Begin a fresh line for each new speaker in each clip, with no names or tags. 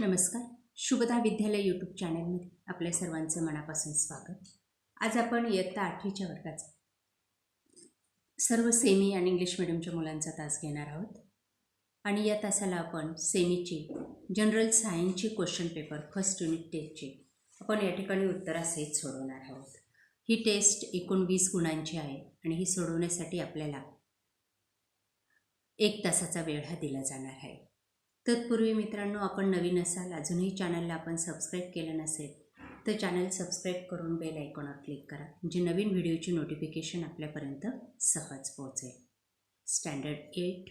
नमस्कार. शुभदा विद्यालय यूट्यूब चॅनलमध्ये आपल्या सर्वांचं मनापासून स्वागत. आज आपण इयत्ता आठवीच्या वर्गाचा सर्व सेमी आणि इंग्लिश मिडियमच्या मुलांचा तास घेणार आहोत. आणि या तासाला आपण सेमीचे जनरल सायन्सचे क्वेश्चन पेपर फर्स्ट युनिट टेस्टचे आपण या ठिकाणी उत्तरासहित सोडवणार आहोत. ही टेस्ट एकूण वीस गुणांची आहे आणि ही सोडवण्यासाठी आपल्याला एक तासाचा वेळ हा दिला जाणार आहे. तत्पूर्वी मित्रांनो आपण नवीन असाल अजूनही चॅनलला आपण सबस्क्राईब केलं नसेल तर चॅनल सबस्क्राईब करून बेल आयकॉनवर क्लिक करा म्हणजे नवीन व्हिडिओची नोटिफिकेशन आपल्यापर्यंत सहज पोहोचेल. Standard eight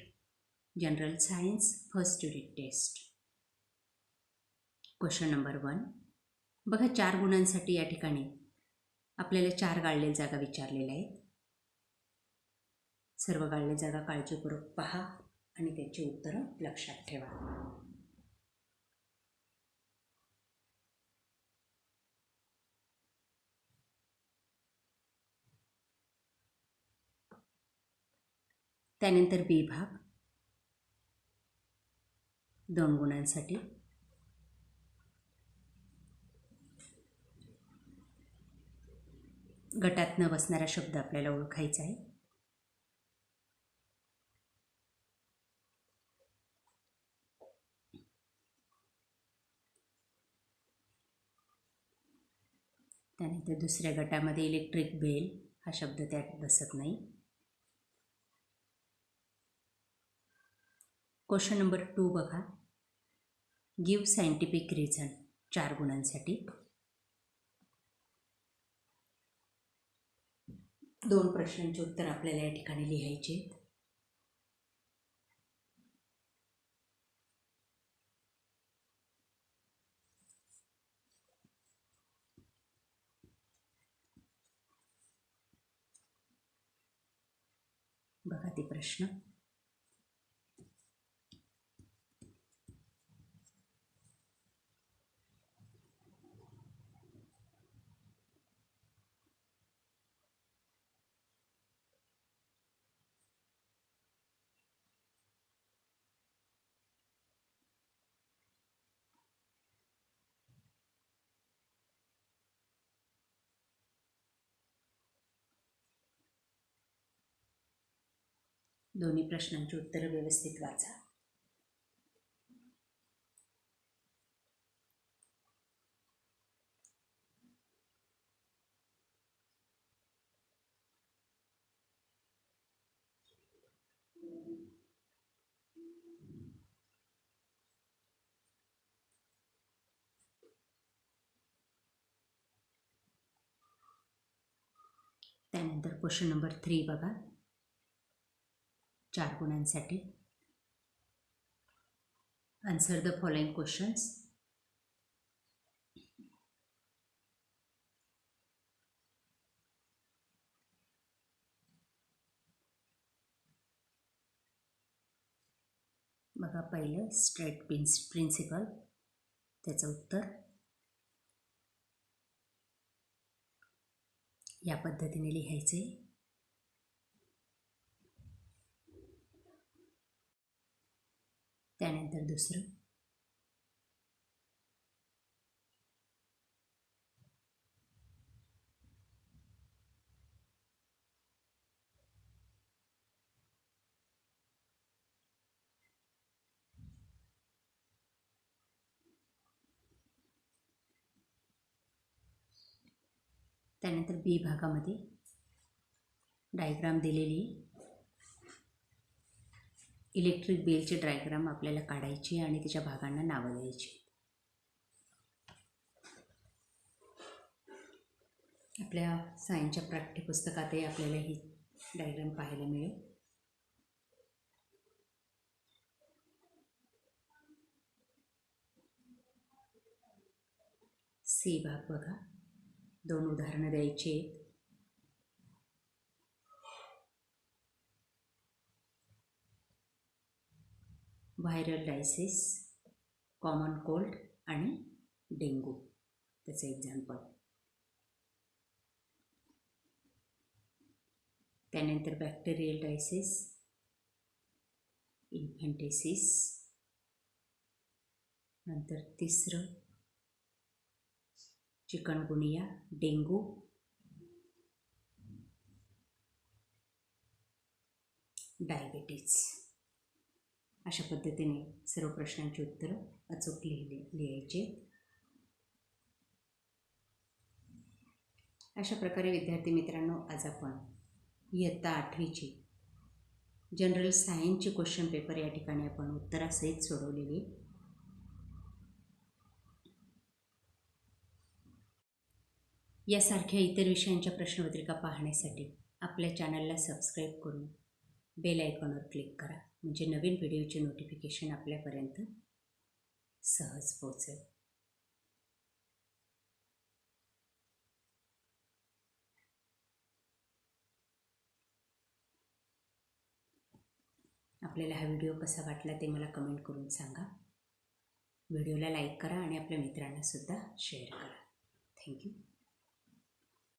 general science first unit test question number one बघा चार गुणांसाठी या ठिकाणी आपल्याला चार गाळलेल्या जागा विचारलेल्या आहेत. सर्व गाळलेल्या जागा काळजीपूर्वक पहा. आणि त्याची उत्तरं लक्षात ठेवा. त्यानंतर बी भाग. दोन गुणांसाठी. गटात न बसणारा शब्द आपल्याला ओळखायचा आहे. त्यानंतर दुसऱ्या गटामध्ये इलेक्ट्रिक बेल हा शब्द त्यात बसत नाही. क्वेश्चन नंबर टू बघा. गिव सायंटिफिक रिझन चार गुणांसाठी. दोन प्रश्नांचे उत्तर आपल्याला या ठिकाणी लिहायचे आहेत. बघा दोन्ही प्रश्नांची उत्तरं व्यवस्थित वाचा. त्यानंतर क्वेश्चन नंबर थ्री बघा. चार गुणांसाठी. आन्सर द फॉलोइंग क्वेश्चन्स बघा पहिलं स्ट्रेट प्रिन्स प्रिन्सिपल त्याचं उत्तर. या पद्धतीने लिहायचे त्यानंतर दुसरं. त्यानंतर बी भागामध्ये डायग्राम दिलेली इलेक्ट्रिक बिलचे डायग्राम आपल्याला काढायची आणि त्याच्या भागांना नावं द्यायची. आपल्या सायन्सच्या पाठ्यपुस्तकातही आपल्याला ही डायग्राम पाहायला मिळेल. सी भाग बघा. दोन उदाहरणं द्यायची आहेत. व्हायरल डायसिस कॉमन कोल्ड आणि डेंगू त्याचं एक्झाम्पल त्यानंतर बॅक्टेरियल डायसिस इन्फंटेसिस नंतर तिसरं चिकनगुनिया डेंगू डायबेटीज अशा पद्धतीने सर्व प्रश्नांची उत्तरं अचूक लिहिली लिहायचे. अशा प्रकारे विद्यार्थी मित्रांनो आज आपण इयत्ता आठवीची जनरल सायन्सची क्वेश्चन पेपर या ठिकाणी आपण उत्तरासहित सोडवलेली. यासारख्या इतर विषयांच्या प्रश्नपत्रिका पाहण्यासाठी आपल्या चॅनलला सबस्क्राईब करून बेल आयकॉनवर क्लिक करा. म्हणजे नवीन व्हिडिओचे नोटिफिकेशन आपल्यापर्यंत सहज पोचेल आपल्याला हा व्हिडिओ कसा वाटला ते मला कमेंट करून सांगा. व्हिडिओला लाईक करा आणि आपल्या मित्रांनासुद्धा शेअर करा. थँक्यू